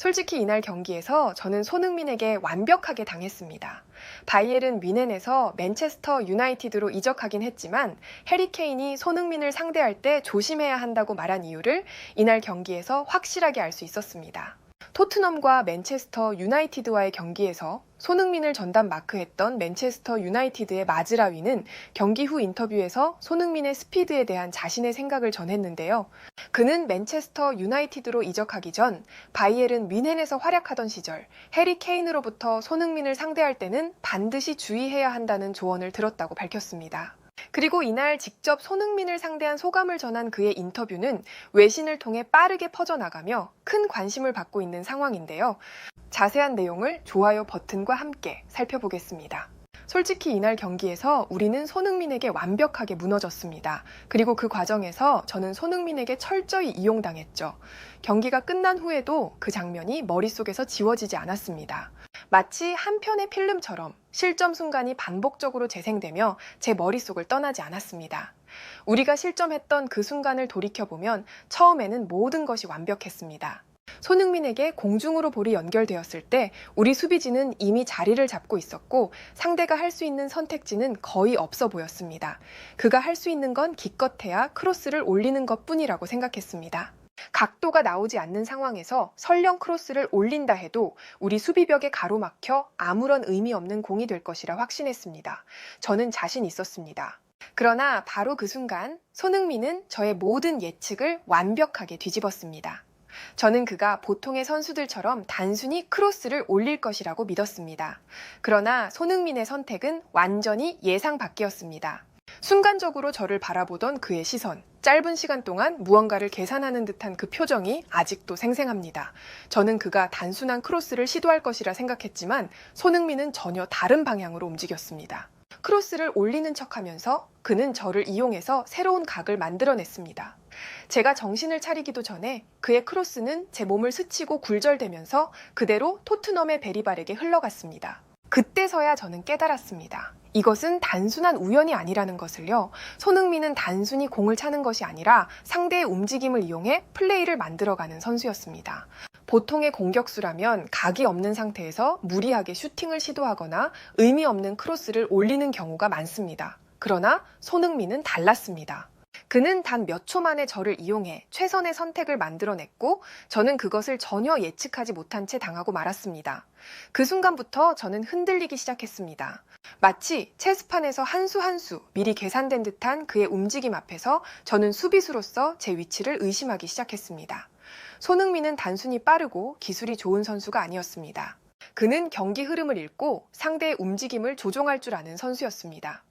솔직히 이날 경기에서 저는 손흥민에게 완벽하게 당했습니다. 바이에른 뮌헨에서 맨체스터 유나이티드로 이적하긴 했지만 해리 케인이 손흥민을 상대할 때 조심해야 한다고 말한 이유를 이날 경기에서 확실하게 알 수 있었습니다. 토트넘과 맨체스터 유나이티드와의 경기에서 손흥민을 전담 마크했던 맨체스터 유나이티드의 마즈라위는 경기 후 인터뷰에서 손흥민의 스피드에 대한 자신의 생각을 전했는데요. 그는 맨체스터 유나이티드로 이적하기 전 바이에른 뮌헨에서 활약하던 시절 해리 케인으로부터 손흥민을 상대할 때는 반드시 주의해야 한다는 조언을 들었다고 밝혔습니다. 그리고 이날 직접 손흥민을 상대한 소감을 전한 그의 인터뷰는 외신을 통해 빠르게 퍼져나가며 큰 관심을 받고 있는 상황인데요. 자세한 내용을 좋아요 버튼과 함께 살펴보겠습니다. 솔직히 이날 경기에서 우리는 손흥민에게 완벽하게 무너졌습니다. 그리고 그 과정에서 저는 손흥민에게 철저히 이용당했죠. 경기가 끝난 후에도 그 장면이 머릿속에서 지워지지 않았습니다. 마치 한 편의 필름처럼 실점 순간이 반복적으로 재생되며 제 머릿속을 떠나지 않았습니다. 우리가 실점했던 그 순간을 돌이켜보면 처음에는 모든 것이 완벽했습니다. 손흥민에게 공중으로 볼이 연결되었을 때 우리 수비진은 이미 자리를 잡고 있었고 상대가 할 수 있는 선택지는 거의 없어 보였습니다. 그가 할 수 있는 건 기껏해야 크로스를 올리는 것 뿐이라고 생각했습니다. 각도가 나오지 않는 상황에서 설령 크로스를 올린다 해도 우리 수비벽에 가로막혀 아무런 의미 없는 공이 될 것이라 확신했습니다. 저는 자신 있었습니다. 그러나 바로 그 순간 손흥민은 저의 모든 예측을 완벽하게 뒤집었습니다. 저는 그가 보통의 선수들처럼 단순히 크로스를 올릴 것이라고 믿었습니다. 그러나 손흥민의 선택은 완전히 예상 밖이었습니다. 순간적으로 저를 바라보던 그의 시선, 짧은 시간 동안 무언가를 계산하는 듯한 그 표정이 아직도 생생합니다. 저는 그가 단순한 크로스를 시도할 것이라 생각했지만 손흥민은 전혀 다른 방향으로 움직였습니다. 크로스를 올리는 척 하면서 그는 저를 이용해서 새로운 각을 만들어냈습니다. 제가 정신을 차리기도 전에 그의 크로스는 제 몸을 스치고 굴절되면서 그대로 토트넘의 베리발에게 흘러갔습니다. 그때서야 저는 깨달았습니다. 이것은 단순한 우연이 아니라는 것을요. 손흥민은 단순히 공을 차는 것이 아니라 상대의 움직임을 이용해 플레이를 만들어가는 선수였습니다. 보통의 공격수라면 각이 없는 상태에서 무리하게 슈팅을 시도하거나 의미 없는 크로스를 올리는 경우가 많습니다. 그러나 손흥민은 달랐습니다. 그는 단 몇 초 만에 저를 이용해 최선의 선택을 만들어냈고 저는 그것을 전혀 예측하지 못한 채 당하고 말았습니다. 그 순간부터 저는 흔들리기 시작했습니다. 마치 체스판에서 한 수 한 수 미리 계산된 듯한 그의 움직임 앞에서 저는 수비수로서 제 위치를 의심하기 시작했습니다. 손흥민은 단순히 빠르고 기술이 좋은 선수가 아니었습니다. 그는 경기 흐름을 읽고 상대의 움직임을 조종할 줄 아는 선수였습니다.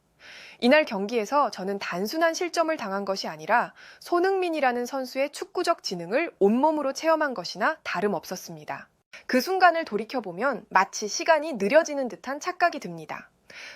이날 경기에서 저는 단순한 실점을 당한 것이 아니라 손흥민이라는 선수의 축구적 지능을 온몸으로 체험한 것이나 다름없었습니다. 그 순간을 돌이켜보면 마치 시간이 느려지는 듯한 착각이 듭니다.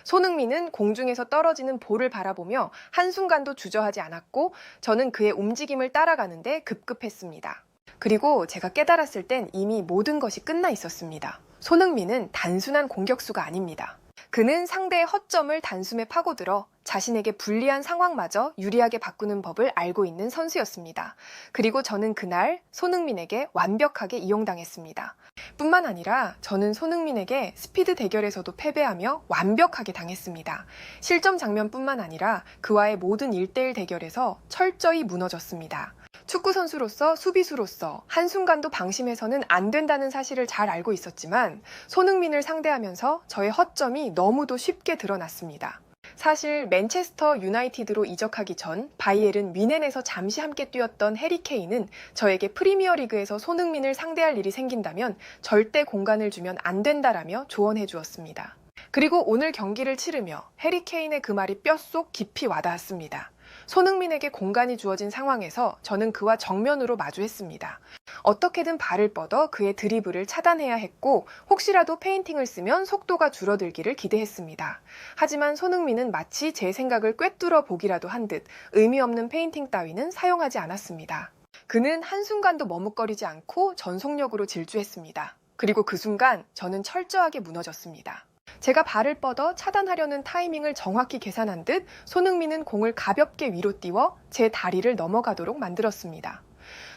손흥민은 공중에서 떨어지는 볼을 바라보며 한순간도 주저하지 않았고 저는 그의 움직임을 따라가는데 급급했습니다. 그리고 제가 깨달았을 땐 이미 모든 것이 끝나 있었습니다. 손흥민은 단순한 공격수가 아닙니다. 그는 상대의 허점을 단숨에 파고들어 자신에게 불리한 상황마저 유리하게 바꾸는 법을 알고 있는 선수였습니다. 그리고 저는 그날 손흥민에게 완벽하게 이용당했습니다. 뿐만 아니라 저는 손흥민에게 스피드 대결에서도 패배하며 완벽하게 당했습니다. 실점 장면뿐만 아니라 그와의 모든 1대1 대결에서 철저히 무너졌습니다. 축구 선수로서 수비수로서 한순간도 방심해서는 안 된다는 사실을 잘 알고 있었지만 손흥민을 상대하면서 저의 허점이 너무도 쉽게 드러났습니다. 사실 맨체스터 유나이티드로 이적하기 전 바이에른 뮌헨에서 잠시 함께 뛰었던 해리 케인은 저에게 프리미어 리그에서 손흥민을 상대할 일이 생긴다면 절대 공간을 주면 안 된다라며 조언해 주었습니다. 그리고 오늘 경기를 치르며 해리 케인의 그 말이 뼛속 깊이 와닿았습니다. 손흥민에게 공간이 주어진 상황에서 저는 그와 정면으로 마주했습니다. 어떻게든 발을 뻗어 그의 드리블을 차단해야 했고 혹시라도 페인팅을 쓰면 속도가 줄어들기를 기대했습니다. 하지만 손흥민은 마치 제 생각을 꿰뚫어 보기라도 한 듯 의미 없는 페인팅 따위는 사용하지 않았습니다. 그는 한순간도 머뭇거리지 않고 전속력으로 질주했습니다. 그리고 그 순간 저는 철저하게 무너졌습니다. 제가 발을 뻗어 차단하려는 타이밍을 정확히 계산한 듯 손흥민은 공을 가볍게 위로 띄워 제 다리를 넘어가도록 만들었습니다.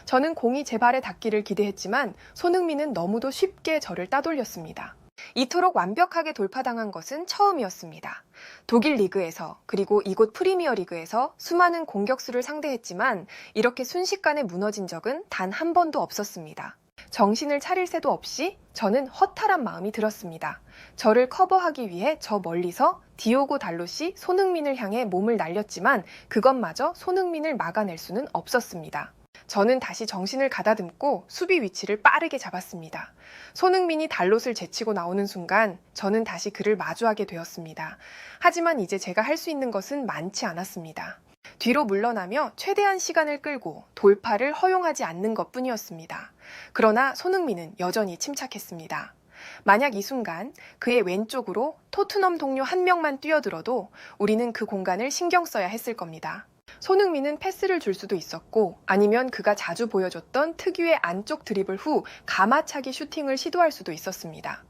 저는 공이 제 발에 닿기를 기대했지만 손흥민은 너무도 쉽게 저를 따돌렸습니다. 이토록 완벽하게 돌파당한 것은 처음이었습니다. 독일 리그에서 그리고 이곳 프리미어 리그에서 수많은 공격수를 상대했지만 이렇게 순식간에 무너진 적은 단 한 번도 없었습니다. 정신을 차릴 새도 없이 저는 허탈한 마음이 들었습니다. 저를 커버하기 위해 저 멀리서 디오고 달롯이 손흥민을 향해 몸을 날렸지만 그것마저 손흥민을 막아낼 수는 없었습니다. 저는 다시 정신을 가다듬고 수비 위치를 빠르게 잡았습니다. 손흥민이 달롯을 제치고 나오는 순간 저는 다시 그를 마주하게 되었습니다. 하지만 이제 제가 할 수 있는 것은 많지 않았습니다. 뒤로 물러나며 최대한 시간을 끌고 돌파를 허용하지 않는 것 뿐이었습니다. 그러나 손흥민은 여전히 침착했습니다. 만약 이 순간 그의 왼쪽으로 토트넘 동료 한 명만 뛰어들어도 우리는 그 공간을 신경 써야 했을 겁니다. 손흥민은 패스를 줄 수도 있었고 아니면 그가 자주 보여줬던 특유의 안쪽 드리블 후 가마차기 슈팅을 시도할 수도 있었습니다.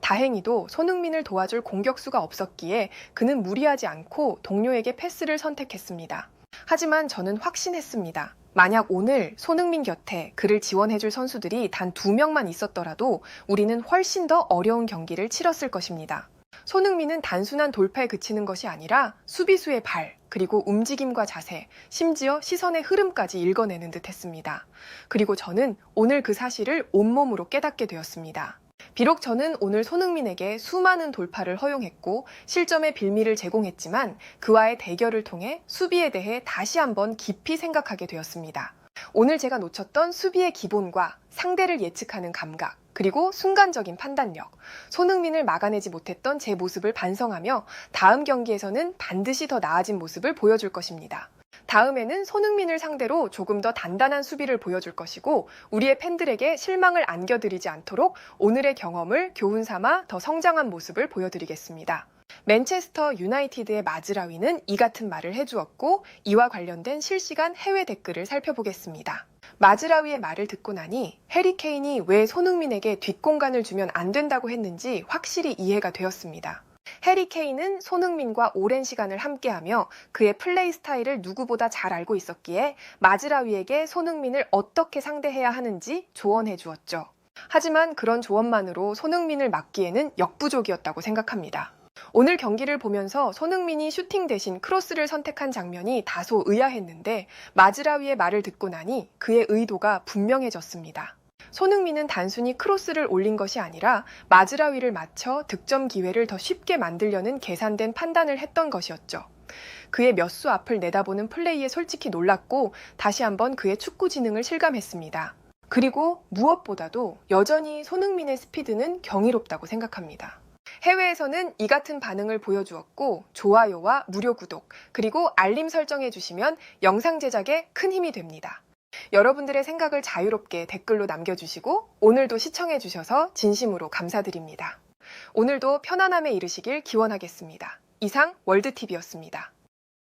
다행히도 손흥민을 도와줄 공격수가 없었기에 그는 무리하지 않고 동료에게 패스를 선택했습니다. 하지만 저는 확신했습니다. 만약 오늘 손흥민 곁에 그를 지원해줄 선수들이 단 두 명만 있었더라도 우리는 훨씬 더 어려운 경기를 치렀을 것입니다. 손흥민은 단순한 돌파에 그치는 것이 아니라 수비수의 발, 그리고 움직임과 자세, 심지어 시선의 흐름까지 읽어내는 듯 했습니다. 그리고 저는 오늘 그 사실을 온몸으로 깨닫게 되었습니다. 비록 저는 오늘 손흥민에게 수많은 돌파를 허용했고 실점의 빌미를 제공했지만 그와의 대결을 통해 수비에 대해 다시 한번 깊이 생각하게 되었습니다. 오늘 제가 놓쳤던 수비의 기본과 상대를 예측하는 감각, 그리고 순간적인 판단력, 손흥민을 막아내지 못했던 제 모습을 반성하며 다음 경기에서는 반드시 더 나아진 모습을 보여줄 것입니다. 다음에는 손흥민을 상대로 조금 더 단단한 수비를 보여줄 것이고 우리의 팬들에게 실망을 안겨드리지 않도록 오늘의 경험을 교훈 삼아 더 성장한 모습을 보여드리겠습니다. 맨체스터 유나이티드의 마즈라위는 이 같은 말을 해주었고 이와 관련된 실시간 해외 댓글을 살펴보겠습니다. 마즈라위의 말을 듣고 나니 해리 케인이 왜 손흥민에게 뒷공간을 주면 안 된다고 했는지 확실히 이해가 되었습니다. 해리 케인은 손흥민과 오랜 시간을 함께하며 그의 플레이 스타일을 누구보다 잘 알고 있었기에 마즈라위에게 손흥민을 어떻게 상대해야 하는지 조언해 주었죠. 하지만 그런 조언만으로 손흥민을 막기에는 역부족이었다고 생각합니다. 오늘 경기를 보면서 손흥민이 슈팅 대신 크로스를 선택한 장면이 다소 의아했는데 마즈라위의 말을 듣고 나니 그의 의도가 분명해졌습니다. 손흥민은 단순히 크로스를 올린 것이 아니라 마즈라위를 맞춰 득점 기회를 더 쉽게 만들려는 계산된 판단을 했던 것이었죠. 그의 몇 수 앞을 내다보는 플레이에 솔직히 놀랐고 다시 한번 그의 축구 지능을 실감했습니다. 그리고 무엇보다도 여전히 손흥민의 스피드는 경이롭다고 생각합니다. 해외에서는 이 같은 반응을 보여주었고 좋아요와 무료 구독 그리고 알림 설정해 주시면 영상 제작에 큰 힘이 됩니다. 여러분들의 생각을 자유롭게 댓글로 남겨주시고 오늘도 시청해 주셔서 진심으로 감사드립니다. 오늘도 편안함에 이르시길 기원하겠습니다. 이상 월드TV였습니다.